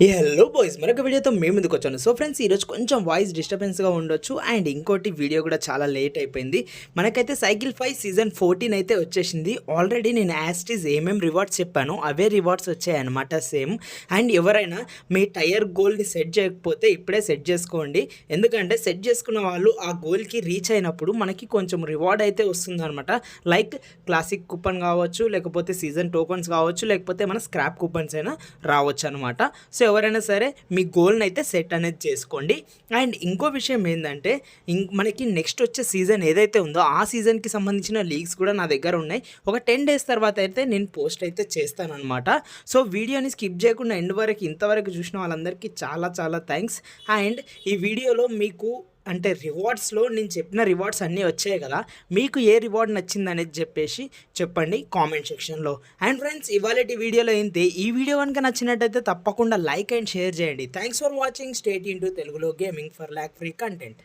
Hello boys మరొక వీడియోతో మేము ముందుకు వచ్చాను సో ఫ్రెండ్స్ ఈరోజు కొంచెం వాయిస్ డిస్టర్బెన్స్గా ఉండొచ్చు అండ్ ఇంకోటి వీడియో కూడా చాలా లేట్ అయిపోయింది. మనకైతే సైకిల్ ఫైవ్ సీజన్ ఫోర్టీన్ అయితే వచ్చేసింది. ఆల్రెడీ నేను యాస్టీస్ ఏమేం రివార్డ్స్ చెప్పాను అవే రివార్డ్స్ వచ్చాయన్నమాట సేమ్ అండ్ ఎవరైనా మీ టైర్ గోల్ని సెట్ చేయకపోతే ఇప్పుడే సెట్ చేసుకోండి. ఎందుకంటే సెట్ చేసుకున్న వాళ్ళు ఆ గోల్కి రీచ్ అయినప్పుడు మనకి కొంచెం రివార్డ్ అయితే వస్తుందన్నమాట. లైక్ క్లాసిక్ కూపన్ కావచ్చు లేకపోతే సీజన్ టోకన్స్ కావచ్చు లేకపోతే మన స్క్రాప్ కూపన్స్ అయినా రావచ్చు అనమాట సో ఎవరైనా సరే మీ గోల్ని అయితే సెట్ అనేది చేసుకోండి. అండ్ ఇంకో విషయం ఏంటంటే మనకి నెక్స్ట్ వచ్చే సీజన్ ఏదైతే ఉందో ఆ సీజన్కి సంబంధించిన లీగ్స్ కూడా నా దగ్గర ఉన్నాయి. ఒక టెన్ డేస్ తర్వాత అయితే నేను పోస్ట్ అయితే చేస్తానమాట సో వీడియోని స్కిప్ చేయకుండా ఎండ్ వరకు ఇంతవరకు చూసిన వాళ్ళందరికీ చాలా చాలా థ్యాంక్స్. అండ్ ఈ వీడియోలో మీకు అంటే రివార్డ్స్లో నేను చెప్పిన రివార్డ్స్ అన్నీ వచ్చాయి కదా మీకు ఏ రివార్డ్ నచ్చింది అనేది చెప్పేసి చెప్పండి కామెంట్ సెక్షన్లో. అండ్ ఫ్రెండ్స్ ఇవాళ వీడియోలో ఏంటి? ఈ వీడియో కనుక నచ్చినట్టయితే తప్పకుండా లైక్ అండ్ షేర్ చేయండి. Thanks for watching state into తెలుగులో gaming for lag free content